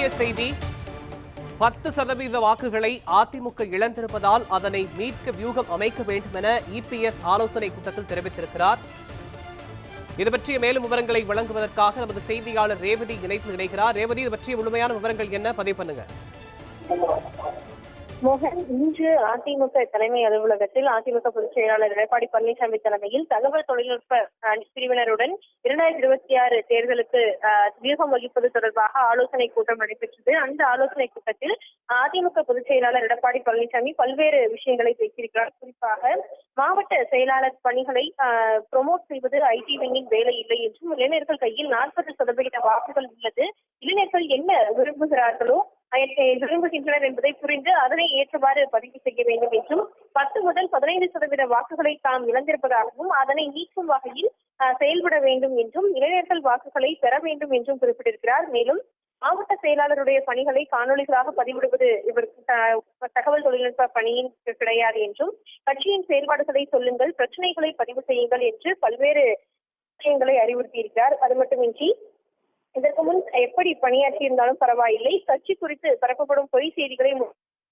முக்கிய செய்தி. பத்து சதவீத வாக்குகளை அதிமுக இழந்திருப்பதால் அதனை மீட்க வியூகம் அமைக்க வேண்டும் என இபிஎஸ் ஆலோசனை கூட்டத்தில் தெரிவித்திருக்கிறார். இது பற்றிய மேலும் விவரங்களை வழங்குவதற்காக நமது செய்தியாளர் ரேவதி இணைத்து இணைகிறார். ரேவதி இது பற்றிய முழுமையான விவரங்கள் என்ன? பதிவு பண்ணுங்க. மோகன் இன்று அதிமுக தலைமை அலுவலகத்தில் அதிமுக பொதுச் செயலாளர் எடப்பாடி பழனிசாமி தலைமையில் தகவல் தொழில்நுட்ப பிரிவினருடன் இரண்டாயிரத்தி இருபத்தி ஆறு தேர்தலுக்கு வியூகம் வகிப்பது தொடர்பாக ஆலோசனை கூட்டம் நடைபெற்றது. அந்த ஆலோசனை கூட்டத்தில் அதிமுக பொதுச் செயலாளர் எடப்பாடி பழனிசாமி பல்வேறு விஷயங்களை பேசியிருக்கிறார். குறிப்பாக மாவட்ட செயலாளர் பணிகளை ப்ரொமோட் செய்வது ஐடி விங்கின் வேலை இல்லை என்றும் இளைஞர்கள் கையில் நாற்பது சதவிகித வாக்குகள் உள்ளது. இளைஞர்கள் என்ன விரும்புகிறார்களோ அதை விரும்புகின்றனர் என்பதை புரிந்து அதனை ஏற்றவாறு பதிவு செய்ய வேண்டும் என்றும் பத்து முதல் பதினைந்து சதவீத வாக்குகளை தாம் இழந்திருப்பதாகவும் அதனை நீக்கும் வகையில் செயல்பட வேண்டும் என்றும் இளைஞர்கள் வாக்குகளை பெற வேண்டும் என்றும் குறிப்பிட்டிருக்கிறார். மேலும் மாவட்ட செயலாளருடைய பணிகளை காணொலிகளாக பதிவிடுவது இவருக்கு த- தகவல் தொழில்நுட்ப பணியின் கிடையாது என்றும் கட்சியின் செயல்பாடுகளை சொல்லுங்கள் பிரச்சனைகளை பதிவு செய்யுங்கள் என்று பல்வேறு விஷயங்களை அறிவுறுத்தியிருக்கிறார். அது மட்டுமின்றி இதற்கு முன் எப்படி பணியாற்றி இருந்தாலும் பரவாயில்லை. கட்சி குறித்து பரப்பப்படும் பொய் செய்திகளை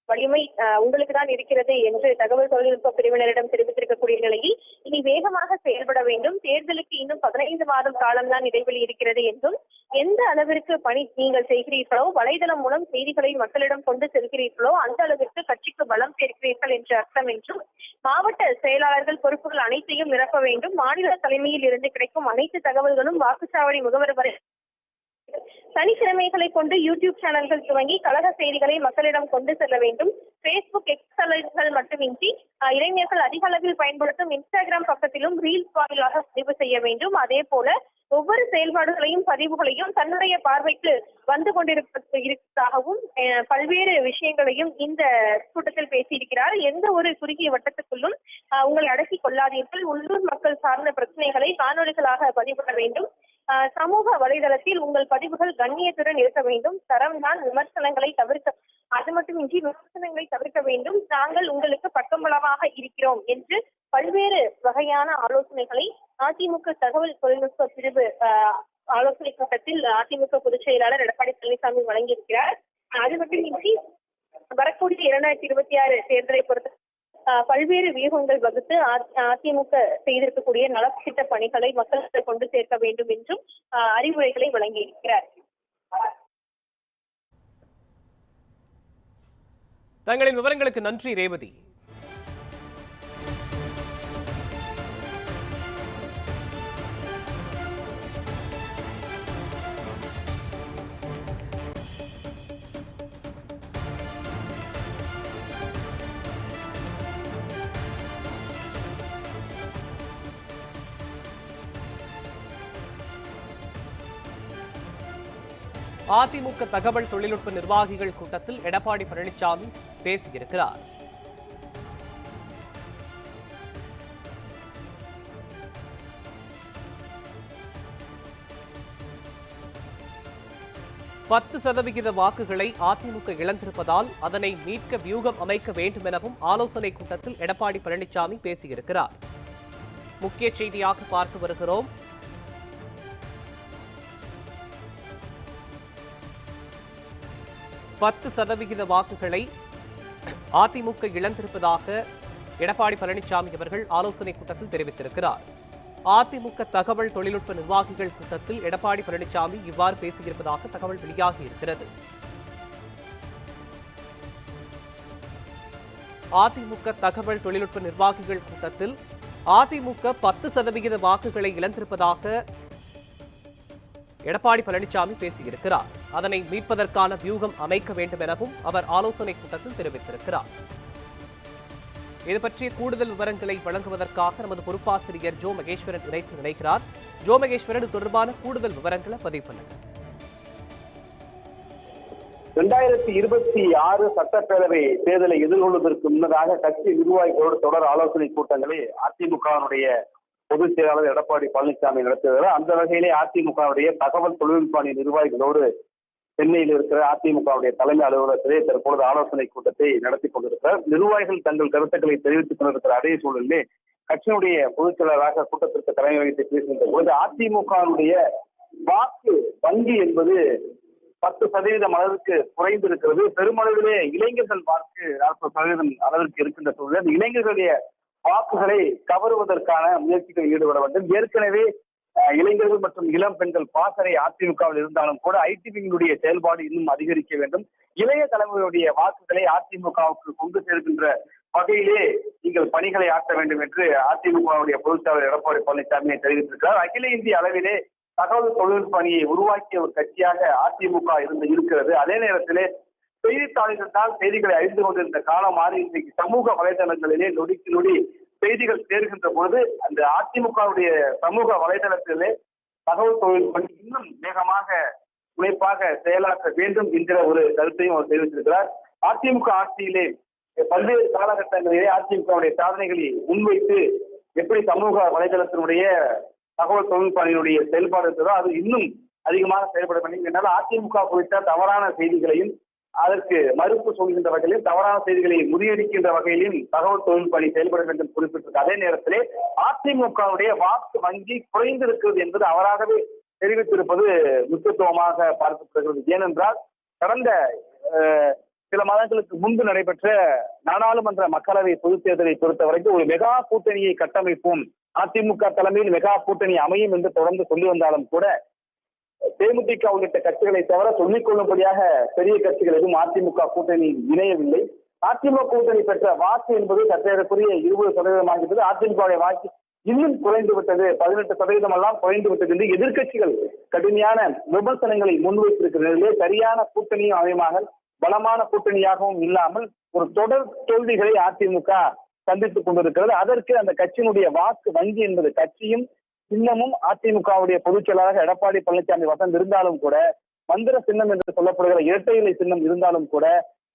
வலிமை உங்களுக்கு தான் இருக்கிறது என்று தகவல் தொழில்நுட்ப பிரிவினரிடம் தெரிவித்திருக்கக்கூடிய நிலையில் இனி வேகமாக செயல்பட வேண்டும். தேர்தலுக்கு இன்னும் பதினைந்து மாதம் காலம்தான் இடைவெளி இருக்கிறது என்றும் எந்த அளவிற்கு பணி நீங்கள் செய்கிறீர்களோ வலைதளம் மூலம் செய்திகளை மக்களிடம் கொண்டு செல்கிறீர்களோ அந்த அளவிற்கு கட்சிக்கு பலம் சேர்க்கிறீர்கள் என்று அர்த்தம் என்றும் மாவட்ட செயலாளர்கள் பொறுப்புகள் அனைத்தையும் நிரப்ப வேண்டும். மாநில தலைமையில் இருந்து கிடைக்கும் அனைத்து தகவல்களும் வாக்குச்சாவடி முகவர் வரை சனிக்கிழமைகளை கொண்டு யூடியூப் சேனல்கள் துவங்கி கழக செய்திகளை மக்களிடம் கொண்டு செல்ல வேண்டும். பேஸ்புக் எக்ஸலர்கள் மட்டுமின்றி இளைஞர்கள் அதிக அளவில் பயன்படுத்தும் இன்ஸ்டாகிராம் பக்கத்திலும் ரீல்ஸ் வாயிலாக பதிவு செய்ய வேண்டும். அதே போல ஒவ்வொரு செயல்பாடுகளையும் பதிவுகளையும் தன்னுடைய பார்வைக்கு வந்து கொண்டிருப்பதாகவும் பல்வேறு விஷயங்களையும் இந்த கூட்டத்தில் பேசியிருக்கிறார். எந்த ஒரு குறுகிய வட்டத்துக்குள்ளும் உங்களை அடக்கிக் கொள்ளாதீர்கள். உள்ளூர் மக்கள் சார்ந்த பிரச்சனைகளை காணொலிகளாக பதிவிட வேண்டும். சமூக வலைதளத்தில் உங்கள் பதிவுகள் கண்ணியத்துடன் இருக்க வேண்டும். தரம்தான் விமர்சனங்களை தவிர்க்க அது மட்டுமின்றி விமர்சனங்களை தவிர்க்க வேண்டும். நாங்கள் உங்களுக்கு பக்கபலமாக இருக்கிறோம் என்று பல்வேறு வகையான ஆலோசனைகளை அதிமுக தகவல் தொழில்நுட்ப பிரிவு ஆஹ், ஆலோசனை கூட்டத்தில் அதிமுக பொதுச் செயலாளர் எடப்பாடி பழனிசாமி வழங்கியிருக்கிறார். அது மட்டுமின்றி வரக்கூடிய இரண்டாயிரத்தி இருபத்தி ஆறு தேர்தலை பொறுத்த பல்வேறு வியூகங்கள் வகுத்து அதிமுக செய்திருக்கக்கூடிய நலத்திட்ட பணிகளை மக்களுக்கு கொண்டு சேர்க்க வேண்டும் என்றும் ஆஹ் அறிவுரைகளை வழங்கியிருக்கிறார். தங்களின் விவரங்களுக்கு நன்றி ரேவதி. அதிமுக தகவல் தொழில்நுட்ப நிர்வாகிகள் கூட்டத்தில் எடப்பாடி பழனிசாமி பேசியிருக்கிறார். பத்து சதவிகித வாக்குகளை அதிமுக இழந்திருப்பதால் அதனை மீட்க வியூகம் அமைக்க வேண்டும் எனவும் ஆலோசனை கூட்டத்தில் எடப்பாடி பழனிசாமி பேசியிருக்கிறார். முக்கிய செய்தியாக பார்த்து வருகிறோம். பத்து சதவிகித வாக்குகளை அதிமுக இழந்திருப்பதாக எடப்பாடி பழனிசாமி அவர்கள் ஆலோசனை கூட்டத்தில் தெரிவித்திருக்கிறார். அதிமுக தகவல் தொழில்நுட்ப நிர்வாகிகள் கூட்டத்தில் எடப்பாடி பழனிசாமி இவ்வாறு பேசியிருப்பதாக தகவல் வெளியாகி இருக்கிறது. அதிமுக தகவல் தொழில்நுட்ப நிர்வாகிகள் கூட்டத்தில் அதிமுக பத்து சதவிகித வாக்குகளை இழந்திருப்பதாக எடப்பாடி பழனிசாமி பேசியிருக்கிறார். அதனை மீட்பதற்கான வியூகம் அமைக்க வேண்டும் எனவும் அவர் ஆலோசனை கூட்டத்தில் தெரிவித்திருக்கிறார். இது பற்றிய கூடுதல் விவரங்களை வழங்குவதற்காக நமது பொறுப்பாசிரியர் ஜோ மகேஸ்வரன் இணைத்து நினைக்கிறார் ஜோ மகேஸ்வரன் இது தொடர்பான கூடுதல் விவரங்களை பதிவு பண்ணுங்கள் இரண்டாயிரத்தி இருபத்தி ஆறு சட்டப்பேரவை தேர்தலை எதிர்கொள்வதற்கு முன்னதாக கட்சி நிர்வாகிகளோடு தொடர் ஆலோசனை கூட்டங்களை அதிமுகவினுடைய பொதுச் செயலாளர் எடப்பாடி பழனிசாமி நடத்துகிறார் அந்த வகையிலே அதிமுகவுடைய தகவல் தொழில்நுட்ப அணி நிர்வாகிகளோடு சென்னையில் இருக்கிற அதிமுகவுடைய தலைமை அலுவலகத்திலே தற்பொழுது ஆலோசனை கூட்டத்தை நடத்தி கொண்டிருக்கிறார். நிர்வாகிகள் தங்கள் கருத்துக்களை தெரிவித்துக் கொண்டிருக்கிற அதே சூழலிலே கட்சியினுடைய பொதுச் செயலராக கூட்டத்திற்கு தலைமை வகித்து பேசுகின்ற போது அதிமுகவுடைய வாக்கு வங்கி என்பது பத்து சதவீதம் அளவிற்கு குறைந்திருக்கிறது. பெருமளவிலே இளைஞர்கள் வாக்கு நாற்பது சதவீதம் அளவிற்கு இருக்கின்ற சூழலில் இளைஞர்களுடைய வாக்குகளை கவருவதற்கான முயற்சிகள் ஈடுபட வேண்டும். ஏற்கனவே இளைஞர்கள் மற்றும் இளம் பெண்கள் பாசறை அதிமுகவில் இருந்தாலும் கூட ஐடிபியினுடைய செயல்பாடு இன்னும் அதிகரிக்க வேண்டும். இளைய தலைமுறையுடைய வாக்குகளை அதிமுகவுக்கு கொண்டு சேர்க்கின்ற வகையிலே நீங்கள் பணிகளை ஆற்ற வேண்டும் என்று அதிமுகவுடைய பொதுச்செயலாளர் எடப்பாடி பழனிசாமி தெரிவித்திருக்கிறார். அகில இந்திய அளவிலே தகவல் தொழில்நுட்ப பணியை உருவாக்கிய ஒரு கட்சியாக அதிமுக இருந்து இருக்கிறது. அதே நேரத்திலே செய்தித்தாள்கள் தான் செய்திகளை அறிந்து கொண்டிருந்த காலம் மாறி இன்றைக்கு சமூக வலைதளங்களிலே நொடிக்கு நொடி செய்திகள் சேர்கின்ற பொழுது அந்த அதிமுகவுடைய சமூக வலைதளத்திலே தகவல் தொழில்நுட்பம் இன்னும் வேகமாக முனைப்பாக செயலாற்ற வேண்டும் என்கிற ஒரு கருத்தையும் அவர் தெரிவித்திருக்கிறார். அதிமுக ஆட்சியிலே பல்வேறு காலகட்டங்களிலே அதிமுகவுடைய சாதனைகளை முன்வைத்து எப்படி சமூக வலைதளத்தினுடைய தகவல் தொழில்நுட்பத்தினுடைய செயல்பாடு இருக்கிறதோ அது இன்னும் அதிகமாக செயல்பட வேண்டும். என்றால் அதிமுக குறித்த தவறான செய்திகளையும் அதற்கு மறுப்பு சொல்கின்ற வகையிலும் தவறான செய்திகளை முறியடிக்கின்ற வகையிலும் தகவல் தொழில்நுட்ப பணி செயல்பட வேண்டும் குறிப்பிட்டிருக்க அதே நேரத்திலே அதிமுகவுடைய வாக்கு வங்கி குறைந்திருக்கிறது என்பது அவராகவே தெரிவித்திருப்பது முக்கியத்துவமாக பார்க்கப்படுகிறது. ஏனென்றால் கடந்த சில மாதங்களுக்கு முன்பு நடைபெற்ற நாடாளுமன்ற மக்களவை பொதுத் தேர்தலை பொறுத்த வரைக்கும் ஒரு மெகா கூட்டணியை கட்டமைப்போம் அதிமுக தலைமையில் மெகா கூட்டணி அமையும் என்று தொடர்ந்து சொல்லி வந்தாலும் கூட தேமுதிக உள்ளிட்ட கட்சிகளை தவிர சொல்லிக் கொள்ளும்படியாக பெரிய கட்சிகள் எதுவும் அதிமுக கூட்டணி இணையவில்லை. அதிமுக கூட்டணி பெற்ற வாக்கு என்பது சற்றேறக்குரிய இருபது சதவீதமாகிறது அதிமுகவுடைய வாக்கு இன்னும் குறைந்து விட்டது. பதினெட்டு சதவீதம் எல்லாம் குறைந்து விட்டது என்று எதிர்க்கட்சிகள் கடுமையான விமர்சனங்களை முன்வைத்திருக்கிற நிலையிலே சரியான கூட்டணியும் அமையமாக பலமான கூட்டணியாகவும் இல்லாமல் ஒரு தொடர் தோல்விகளை அதிமுக சந்தித்துக் கொண்டிருக்கிறது. அதற்கு அந்த கட்சியினுடைய வாக்கு வங்கி என்பது கட்சியும் சின்னமும் அதிமுகவுடைய பொதுச் செயலாளர் எடப்பாடி பழனிசாமி வசம் இருந்தாலும் கூட மந்திர சின்னம் என்று சொல்லப்படுகிற இரட்டை இலை சின்னம் இருந்தாலும் கூட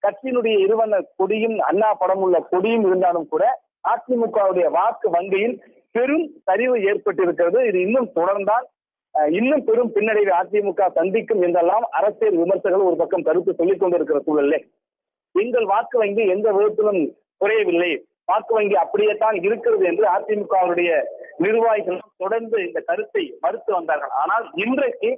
கட்சியினுடைய இருவன கொடியும் அண்ணா படம் உள்ள கொடியும் இருந்தாலும் கூட அதிமுகவுடைய வாக்கு வங்கியில் பெரும் சரிவு ஏற்பட்டிருக்கிறது. இது இன்னும் தொடர்ந்தால் அஹ், இன்னும் பெரும் பின்னடைவை அதிமுக சந்திக்கும் என்றெல்லாம் அரசியல் விமர்சகர்கள் ஒரு பக்கம் கருத்து சொல்லிக் கொண்டிருக்கிற சூழலில். எங்கள் வாக்கு வங்கி எந்த விதத்திலும் குறையவில்லை. வாக்கு வங்கி அப்படியே தான் இருக்கிறது என்று அதிமுகவுடைய நிர்வாகிகள் தொடர்ந்து இந்த கருத்தை மறுத்து வந்தார்கள். ஆனால் இன்றைக்கு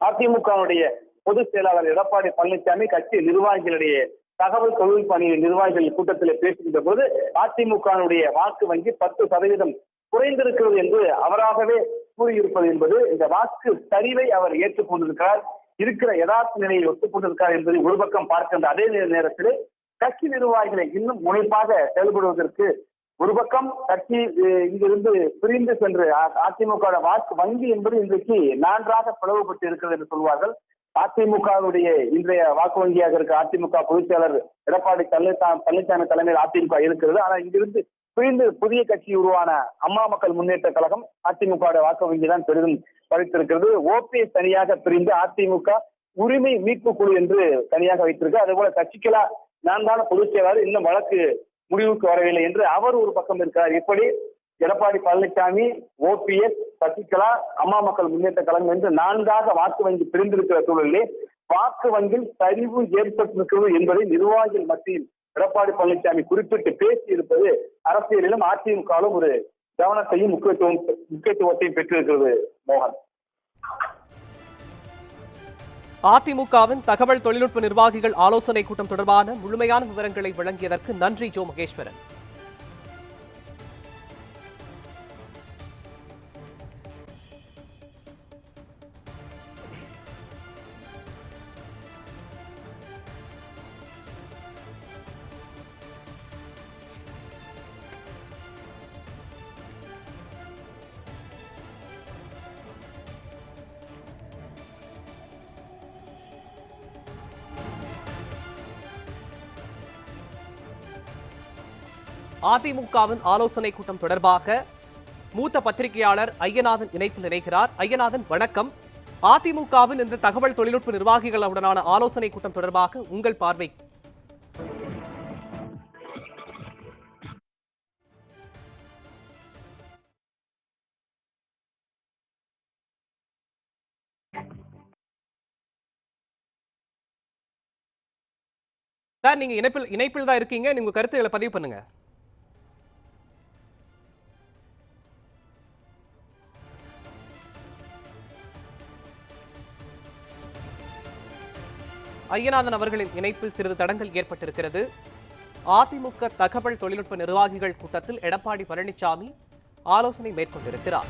அதிமுகவுடைய பொதுச் செயலாளர் எடப்பாடி பழனிசாமி கட்சி நிர்வாகிகளிடையே தகவல் தொழில் பணி நிர்வாகிகள் கூட்டத்தில் பேசுகின்ற போது அதிமுகவுடைய வாக்கு வங்கி பத்து சதவீதம் குறைந்திருக்கிறது என்று அவராகவே கூறியிருப்பது என்பது இந்த வாக்கு சரிவை அவர் ஏற்றுக்கொண்டிருக்கிறார் இருக்கிற யதார்த்த நிலையை ஒத்துக்கொண்டிருக்கிறார் என்பதை ஒரு பக்கம் பார்க்கின்ற அதே நேரத்தில் கட்சி நிர்வாகிகளை இன்னும் முனைப்பாக செயல்படுவதற்கு ஒரு பக்கம் கட்சி இங்கிருந்து பிரிந்து சென்று அதிமுக வாக்கு வங்கி என்பது இன்றைக்கு நான்காக பிளவுபட்டு இருக்கிறது என்று சொல்வார்கள். அதிமுகவுடைய இன்றைய வாக்கு வங்கியாக இருக்க அதிமுக பொதுச் செயலர் எடப்பாடி பழனிசாமி தலைமையில் அதிமுக இருக்கிறது. ஆனால் இங்கிருந்து பிரிந்து புதிய கட்சி உருவான அம்மா மக்கள் முன்னேற்ற கழகம் அதிமுக வாக்கு வங்கி தான் பெரிதும் பறித்திருக்கிறது ஓபிஎஸ் தனியாக பிரிந்து அதிமுக உரிமை மீட்பு குழு என்று தனியாக வைத்திருக்கு. அதே போல சசிகலா நான் தான பொதுச் செயலாளர் இன்னும் வழக்கு முடிவுக்கு வரவில்லை என்று அவர் ஒரு பக்கம் இருக்கிறார். இப்படி எடப்பாடி பழனிசாமி ஓபிஎஸ் சசிகலா அம்மா மக்கள் முன்னேற்ற கழகம் என்று நான்காக வாக்கு வங்கி பிரிந்திருக்கிற சூழலிலே வாக்கு வங்கியில் சரிவு ஏற்பட்டிருக்கிறது என்பதை நிர்வாகிகள் மத்தியில் எடப்பாடி பழனிசாமி குறிப்பிட்டு பேசி இருப்பது அரசியலிலும் அதிமுகவிலும் ஒரு கவனத்தையும் முக்கியத்துவம் முக்கியத்துவத்தையும் பெற்றிருக்கிறது மோகன். அதிமுகவின் தகவல் தொழில்நுட்ப நிர்வாகிகள் ஆலோசனை கூட்டம் தொடர்பான முழுமையான விவரங்களை வழங்கியதற்கு நன்றி ஜோ மகேஸ்வரன். அதிமுகவின் ஆலோசனை கூட்டம் தொடர்பாக மூத்த பத்திரிகையாளர் ஐயநாதன் இணைப்பில் இணைகிறார். ஐயநாதன் வணக்கம். அதிமுகவின் இந்த தகவல் தொழில்நுட்ப நிர்வாகிகளுடனான ஆலோசனை கூட்டம் தொடர்பாக உங்கள் பார்வை. சார் நீங்க இணைப்பில் இணைப்பில் தான் இருக்கீங்க. நீங்க உங்க கருத்துக்களை பதிவு பண்ணுங்க. ஐயநாதன் அவர்களின் இணைப்பில் சிறிது தடங்கல் ஏற்பட்டிருக்கிறது. அதிமுக தகவல் தொழில்நுட்ப நிர்வாகிகள் கூட்டத்தில் எடப்பாடி பழனிசாமி ஆலோசனை மேற்கொண்டிருக்கிறார்.